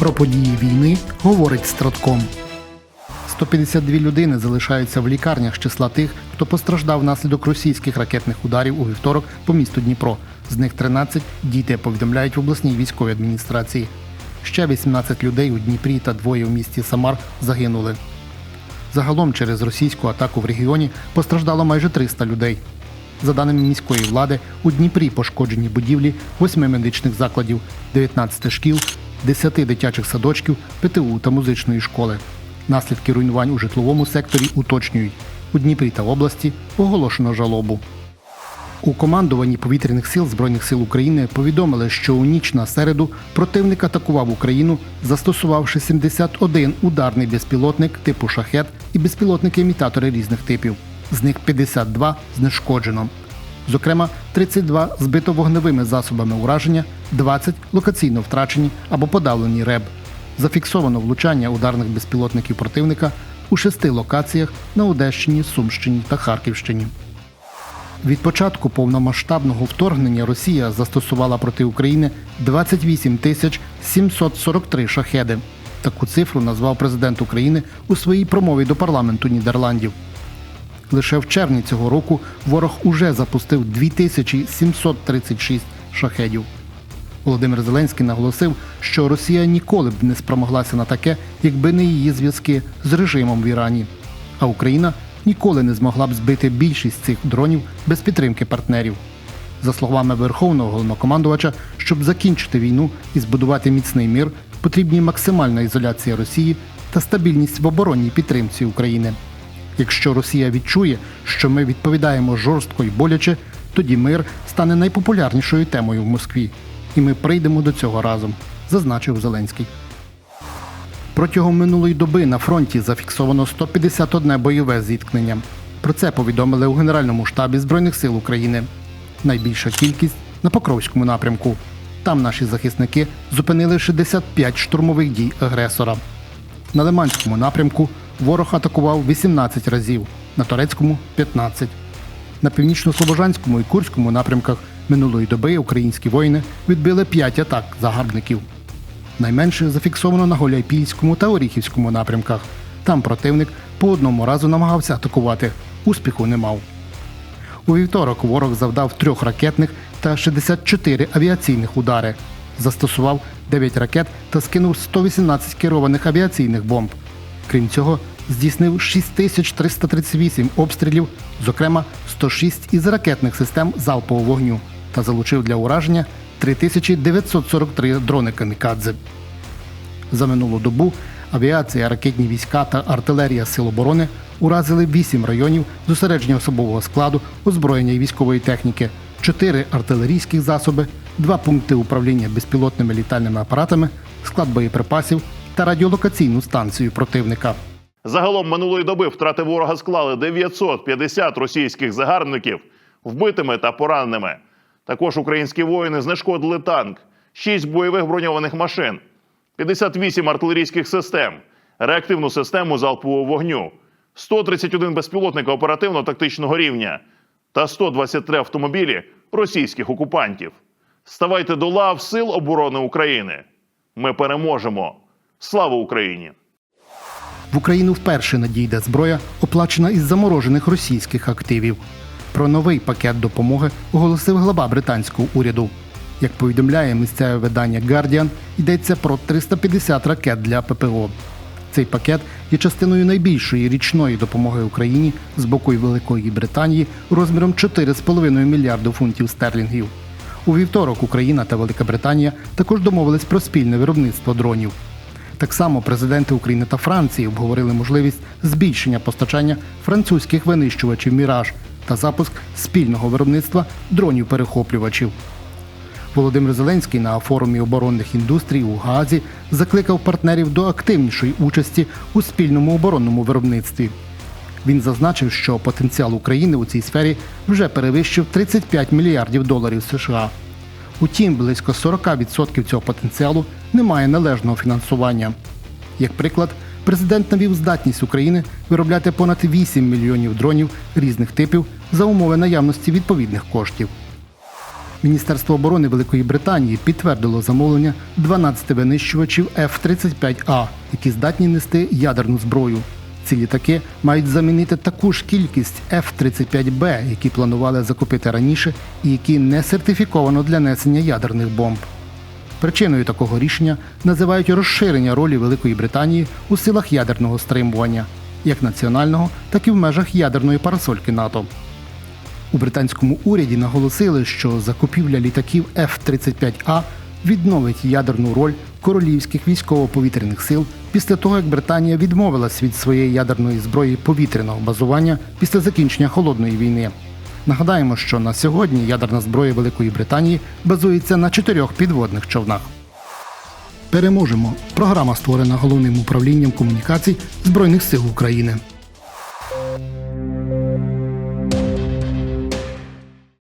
Про події війни говорить Стратком. 152 людини залишаються в лікарнях з числа тих, хто постраждав внаслідок російських ракетних ударів у вівторок по місту Дніпро. З них 13 діти повідомляють в обласній військовій адміністрації. Ще 18 людей у Дніпрі та двоє у місті Самар загинули. Загалом через російську атаку в регіоні постраждало майже 300 людей. За даними міської влади, у Дніпрі пошкоджені будівлі 8 медичних закладів, 19 шкіл, 10 дитячих садочків, ПТУ та музичної школи. Наслідки руйнувань у житловому секторі уточнюють. У Дніпрі та області оголошено жалобу. У командуванні повітряних сил Збройних сил України повідомили, що у ніч на середу противник атакував Україну, застосувавши 71 ударний безпілотник типу шахет і безпілотники-імітатори різних типів. З них 52 знешкоджено. Зокрема, 32 збито вогневими засобами ураження, 20 локаційно втрачені або подавлені РЕБ. Зафіксовано влучання ударних безпілотників противника у шести локаціях на Одещині, Сумщині та Харківщині. Від початку повномасштабного вторгнення Росія застосувала проти України 28 тисяч 743 шахеди. Таку цифру назвав президент України у своїй промові до парламенту Нідерландів. Лише в червні цього року ворог уже запустив 2736 шахедів. Володимир Зеленський наголосив, що Росія ніколи б не спромоглася на таке, якби не її зв'язки з режимом в Ірані. А Україна ніколи не змогла б збити більшість цих дронів без підтримки партнерів. За словами Верховного головнокомандувача, щоб закінчити війну і збудувати міцний мир, потрібні максимальна ізоляція Росії та стабільність в оборонній підтримці України. Якщо Росія відчує, що ми відповідаємо жорстко і боляче, тоді мир стане найпопулярнішою темою в Москві. І ми прийдемо до цього разом, зазначив Зеленський. Протягом минулої доби на фронті зафіксовано 151 бойове зіткнення. Про це повідомили у Генеральному штабі Збройних сил України. Найбільша кількість на Покровському напрямку. Там наші захисники зупинили 65 штурмових дій агресора. На Лиманському напрямку ворог атакував 18 разів, на Торецькому 15. На північно-слобожанському і Курському напрямках минулої доби українські воїни відбили 5 атак загарбників. Найменше зафіксовано на Голяйпільському та Оріхівському напрямках. Там противник по одному разу намагався атакувати. Успіху не мав. У вівторок ворог завдав трьох ракетних та 64 авіаційних удари. Застосував 9 ракет та скинув 118 керованих авіаційних бомб. Крім цього, здійснив 6338 обстрілів, зокрема 106 із ракетних систем залпового вогню, та залучив для ураження 3943 дрони камікадзе. За минулу добу авіація, ракетні війська та артилерія Сил оборони уразили 8 районів зосередження особового складу, озброєння і військової техніки, 4 артилерійських засоби, 2 пункти управління безпілотними літальними апаратами, склад боєприпасів та радіолокаційну станцію противника. Загалом минулої доби втрати ворога склали 950 російських загарбників вбитими та пораненими. Також українські воїни знешкодили танк, 6 бойових броньованих машин, 58 артилерійських систем, реактивну систему залпового вогню, 131 безпілотника оперативно-тактичного рівня та 123 автомобілі російських окупантів. Ставайте до лав Сил оборони України. Ми переможемо. Слава Україні! В Україну вперше надійде зброя, оплачена із заморожених російських активів. Про новий пакет допомоги оголосив глава британського уряду. Як повідомляє місцеве видання Guardian, йдеться про 350 ракет для ППО. Цей пакет є частиною найбільшої річної допомоги Україні з боку Великої Британії розміром 4,5 мільярду фунтів стерлінгів. У вівторок Україна та Велика Британія також домовились про спільне виробництво дронів. Так само президенти України та Франції обговорили можливість збільшення постачання французьких винищувачів Міраж та запуск спільного виробництва дронів-перехоплювачів. Володимир Зеленський на форумі оборонних індустрій у Гаазі закликав партнерів до активнішої участі у спільному оборонному виробництві. Він зазначив, що потенціал України у цій сфері вже перевищив 35 мільярдів доларів США. Утім, близько 40% цього потенціалу не має належного фінансування. Як приклад, президент навів здатність України виробляти понад 8 мільйонів дронів різних типів за умови наявності відповідних коштів. Міністерство оборони Великої Британії підтвердило замовлення 12 винищувачів F-35A, які здатні нести ядерну зброю. Ці літаки мають замінити таку ж кількість F-35B, які планували закупити раніше і які не сертифіковано для несення ядерних бомб. Причиною такого рішення називають розширення ролі Великої Британії у силах ядерного стримування, як національного, так і в межах ядерної парасольки НАТО. У британському уряді наголосили, що закупівля літаків F-35A відновить ядерну роль королівських військово-повітряних сил після того, як Британія відмовилась від своєї ядерної зброї повітряного базування після закінчення холодної війни. Нагадаємо, що на сьогодні ядерна зброя Великої Британії базується на чотирьох підводних човнах. Переможемо. Програма створена головним управлінням комунікацій Збройних сил України.